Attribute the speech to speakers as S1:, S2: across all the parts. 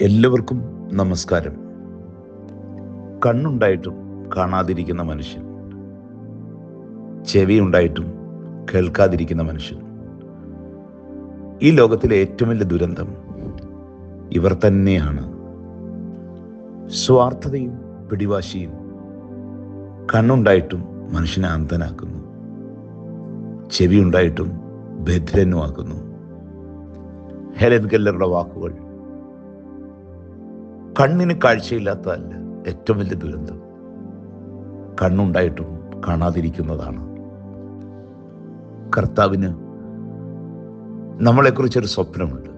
S1: എല്ലാവർക്കും നമസ്കാരം. കണ്ണുണ്ടായിട്ടും കാണാതിരിക്കുന്ന മനുഷ്യൻ. ചെവി ഉണ്ടായിട്ടും കേൾക്കാതിരിക്കുന്ന മനുഷ്യൻ. ഈ ലോകത്തിലെ ഏറ്റവും വലിയ ദുരന്തം ഇവർ തന്നെയാണ്. സ്വാർത്ഥതയും പിടിവാശിയും കണ്ണുണ്ടായിട്ടും മനുഷ്യനെ അന്ധനാക്കുന്നു. ചെവിയുണ്ടായിട്ടും ഭദ്രനുമാക്കുന്നു ഹെലൻ കെല്ലറുടെ വാക്കുകൾ കണ്ണിന് കാഴ്ചയില്ലാത്തതല്ല ഏറ്റവും വലിയ ദുരന്തം. കണ്ണുണ്ടായിട്ടും കാണാതിരിക്കുന്നതാണ്. കർത്താവിന് നമ്മളെക്കുറിച്ചൊരു സ്വപ്നമുണ്ട്.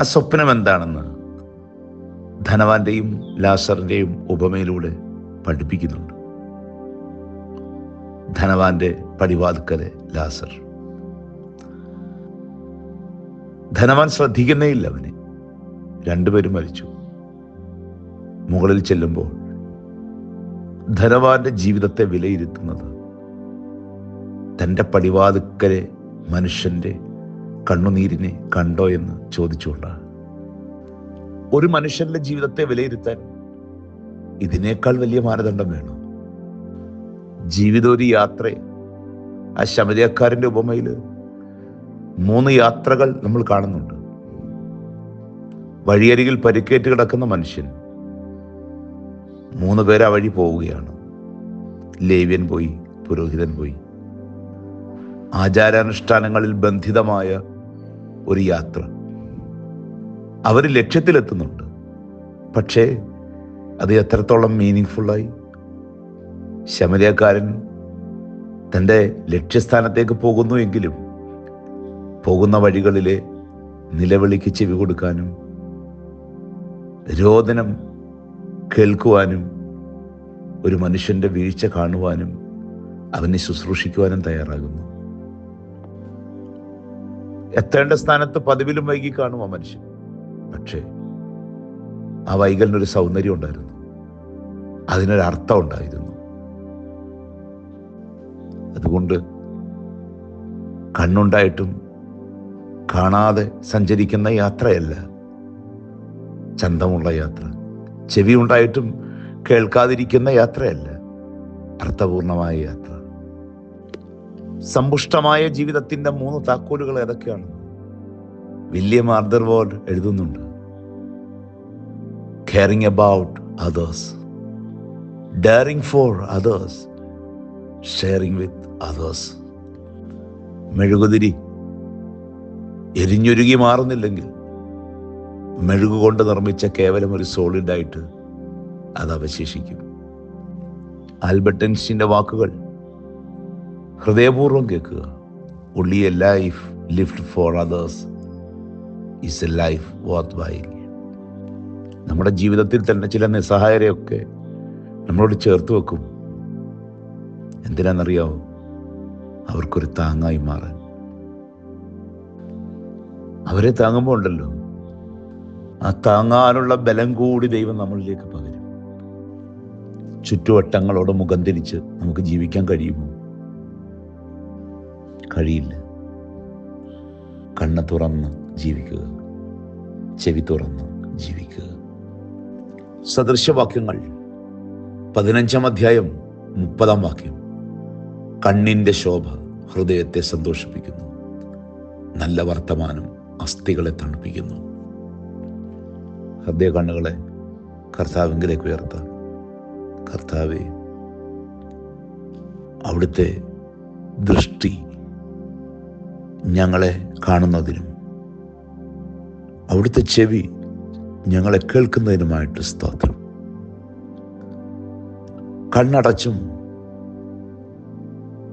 S1: ആ സ്വപ്നം എന്താണെന്ന് ധനവാന്റെയും ലാസറിന്റെയും ഉപമയിലൂടെ പഠിപ്പിക്കുന്നുണ്ട്. ധനവാന്റെ പടിവാതുക്കലെ ലാസർ. ധനവാൻ ശ്രദ്ധിക്കുന്നേയില്ല അവനെ. രണ്ടുപേരും മരിച്ചു. മുകളിൽ ചെല്ലുമ്പോൾ ധനവാന്റെ ജീവിതത്തെ വിലയിരുത്തുന്നത് തന്റെ പടിവാതുക്കലെ മനുഷ്യന്റെ കണ്ണുനീരിനെ കണ്ടോ എന്ന് ചോദിച്ചുകൊണ്ടാണ്. ഒരു മനുഷ്യന്റെ ജീവിതത്തെ വിലയിരുത്താൻ ഇതിനേക്കാൾ വലിയ മാനദണ്ഡം വേണം. ജീവിതം ഒരു യാത്ര ആ ശമരിയക്കാരന്റെ ഉപമയിൽ മൂന്ന് യാത്രകൾ നമ്മൾ കാണുന്നുണ്ട്. വഴിയരികിൽ പരിക്കേറ്റ് കിടക്കുന്ന മനുഷ്യൻ. മൂന്ന് പേര് ആ വഴി പോവുകയാണ്. ലേവ്യൻ പോയി പുരോഹിതൻ പോയി. ആചാരാനുഷ്ഠാനങ്ങളിൽ ബന്ധിതമായ ഒരു യാത്ര. അവർ ലക്ഷ്യത്തിലെത്തുന്നുണ്ട്. പക്ഷേ അത് എത്രത്തോളം മീനിങ് ഫുള്ളായി ശമരിയക്കാരൻ തന്റെ ലക്ഷ്യസ്ഥാനത്തേക്ക് പോകുന്നു എങ്കിലും പോകുന്ന വഴികളിലെ നിലവിളിക്ക് ചെവി കൊടുക്കാനും രോദനം കേൾക്കുവാനും ഒരു മനുഷ്യന്റെ വീഴ്ച കാണുവാനും അവനെ ശുശ്രൂഷിക്കുവാനും തയ്യാറാകുന്നു. എത്തേണ്ട സ്ഥാനത്ത് പതിവിലും വൈകി കാണും ആ മനുഷ്യൻ. പക്ഷേ ആ വൈകലിനൊരു സൗന്ദര്യം ഉണ്ടായിരുന്നു. അതിനൊരു അർത്ഥം ഉണ്ടായിരുന്നു. അതുകൊണ്ട് കണ്ണുണ്ടായിട്ടും കാണാതെ സഞ്ചരിക്കുന്ന യാത്രയല്ല ചന്തമുള്ള യാത്ര. ചെവി ഉണ്ടായിട്ടും കേൾക്കാതിരിക്കുന്ന യാത്രയല്ല അർത്ഥപൂർണമായ യാത്ര. സമ്പുഷ്ടമായ ജീവിതത്തിന്റെ മൂന്ന് താക്കോലുകൾ ഏതൊക്കെയാണ്? വില്യം ആർദർവോർഡ് എഴുതുന്നുണ്ട്. Caring about others daring for others sharing with others മെഴുകുതിരി. എരിഞ്ഞൊരുകി മാറുന്നില്ലെങ്കിൽ മെഴുകുകൊണ്ട് നിർമ്മിച്ച കേവലം ഒരു സോളിഡായിട്ട് അത് അവശേഷിക്കും. ആൽബർട്ട് ഐൻസ്റ്റീന്റെ വാക്കുകൾ ഹൃദയപൂർവം കേൾക്കുക. Only a life lived for others is a life worth being നമ്മുടെ ജീവിതത്തിൽ തന്നെ ചില നിസ്സഹായരെയൊക്കെ നമ്മളോട് ചേർത്ത് വെക്കും. എന്തിനാണെന്നറിയാവോ? അവർക്കൊരു താങ്ങായി മാറാൻ. അവരെ താങ്ങുമ്പോൾ ഉണ്ടല്ലോ. ആ താങ്ങാനുള്ള ബലം കൂടി ദൈവം നമ്മളിലേക്ക് പകരും. ചുറ്റുവട്ടങ്ങളോട് മുഖം തിരിച്ച് നമുക്ക് ജീവിക്കാൻ കഴിയുമോ? കഴിയില്ല. കണ്ണ് തുറന്ന് ജീവിക്കുക. ചെവി തുറന്ന് ജീവിക്കുക. സദൃശവാക്യങ്ങൾ. പതിനഞ്ചാം അധ്യായം മുപ്പതാം വാക്യം. കണ്ണിന്റെ ശോഭ ഹൃദയത്തെ സന്തോഷിപ്പിക്കുന്നു. നല്ല വർത്തമാനം അസ്ഥികളെ തണുപ്പിക്കുന്നു. ഹൃദയ കണ്ണുകളെ കർത്താവിങ്കിലേക്ക് ഉയർത്താം കർത്താവെ അവിടുത്തെ ദൃഷ്ടി ഞങ്ങളെ കാണുന്നതിനും അവിടുത്തെ ചെവി ഞങ്ങളെ കേൾക്കുന്നതിനുമായിട്ട് സ്തോത്രം. കണ്ണടച്ചും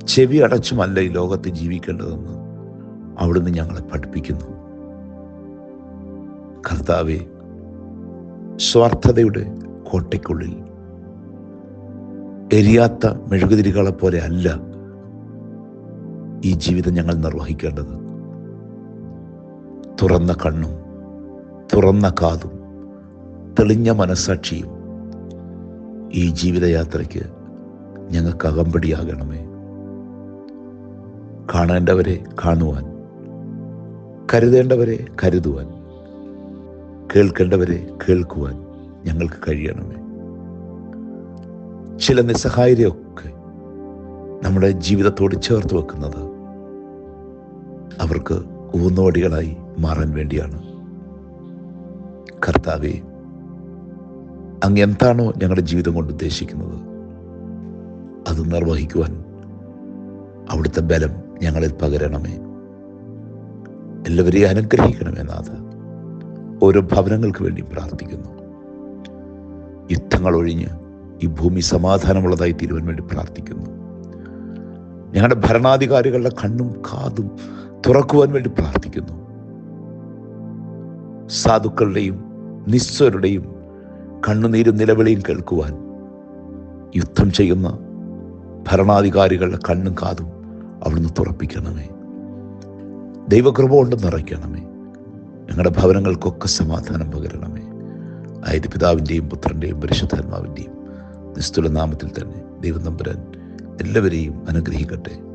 S1: ചെവി അടച്ചുമല്ല ഈ ലോകത്ത് ജീവിക്കേണ്ടതെന്ന് അവിടുന്ന് ഞങ്ങളെ പഠിപ്പിക്കുന്നു. കർത്താവെ സ്വാർത്ഥതയുടെ കോട്ടയ്ക്കുള്ളിൽ. എരിയാത്ത മെഴുകുതിരികളെ പോലെ അല്ല ഈ ജീവിതം ഞങ്ങൾ നിർവഹിക്കേണ്ടത്. തുറന്ന കണ്ണും തുറന്ന കാതും തെളിഞ്ഞ മനസാക്ഷിയും ഈ ജീവിതയാത്രയ്ക്ക് ഞങ്ങൾക്ക് അകമ്പടിയാകണമേ. കാണേണ്ടവരെ കാണുവാൻ കരുതേണ്ടവരെ കരുതുവാൻ. കേൾക്കേണ്ടവരെ കേൾക്കുവാൻ ഞങ്ങൾക്ക് കഴിയണമേ. ചില നിസ്സഹായരെയൊക്കെ നമ്മുടെ ജീവിതത്തോട് ചേർത്ത് വെക്കുന്നത് അവർക്ക് ഊന്നോടികളായി മാറാൻ വേണ്ടിയാണ്. കർത്താവെ അങ്ങ് എന്താണോ ഞങ്ങളുടെ ജീവിതം കൊണ്ട് ഉദ്ദേശിക്കുന്നത് അത് നിർവഹിക്കുവാൻ അവിടുത്തെ ബലം ഞങ്ങളിൽ പകരണമേ. എല്ലാവരെയും അനുഗ്രഹിക്കണമേ നാഥ. ഓരോ ഭവനങ്ങൾക്ക് വേണ്ടി പ്രാർത്ഥിക്കുന്നു. യുദ്ധങ്ങൾ ഒഴിഞ്ഞ് ഈ ഭൂമി സമാധാനമുള്ളതായി തീരുവാൻ വേണ്ടി പ്രാർത്ഥിക്കുന്നു. ഞങ്ങളുടെ ഭരണാധികാരികളുടെ കണ്ണും കാതും തുറക്കുവാൻ വേണ്ടി പ്രാർത്ഥിക്കുന്നു. സാധുക്കളുടെയും നിസ്വരുടെയും കണ്ണുനീരും നിലവിളിയും കേൾക്കുവാൻ യുദ്ധം ചെയ്യുന്ന ഭരണാധികാരികളുടെ കണ്ണും കാതും അവിടുന്ന് തുറപ്പിക്കണമേ. ദൈവകൃപ കൊണ്ട് നിറയ്ക്കണമേ ഞങ്ങളുടെ ഭവനങ്ങൾക്കൊക്കെ സമാധാനം പകരണമേ. ആയത് പിതാവിന്റെയും പുത്രന്റെയും പരിശുദ്ധാത്മാവിന്റെയും നിസ്തുല നാമത്തിൽ തന്നെ ദൈവം നമ്പുരാൻ എല്ലാവരെയും അനുഗ്രഹിക്കട്ടെ.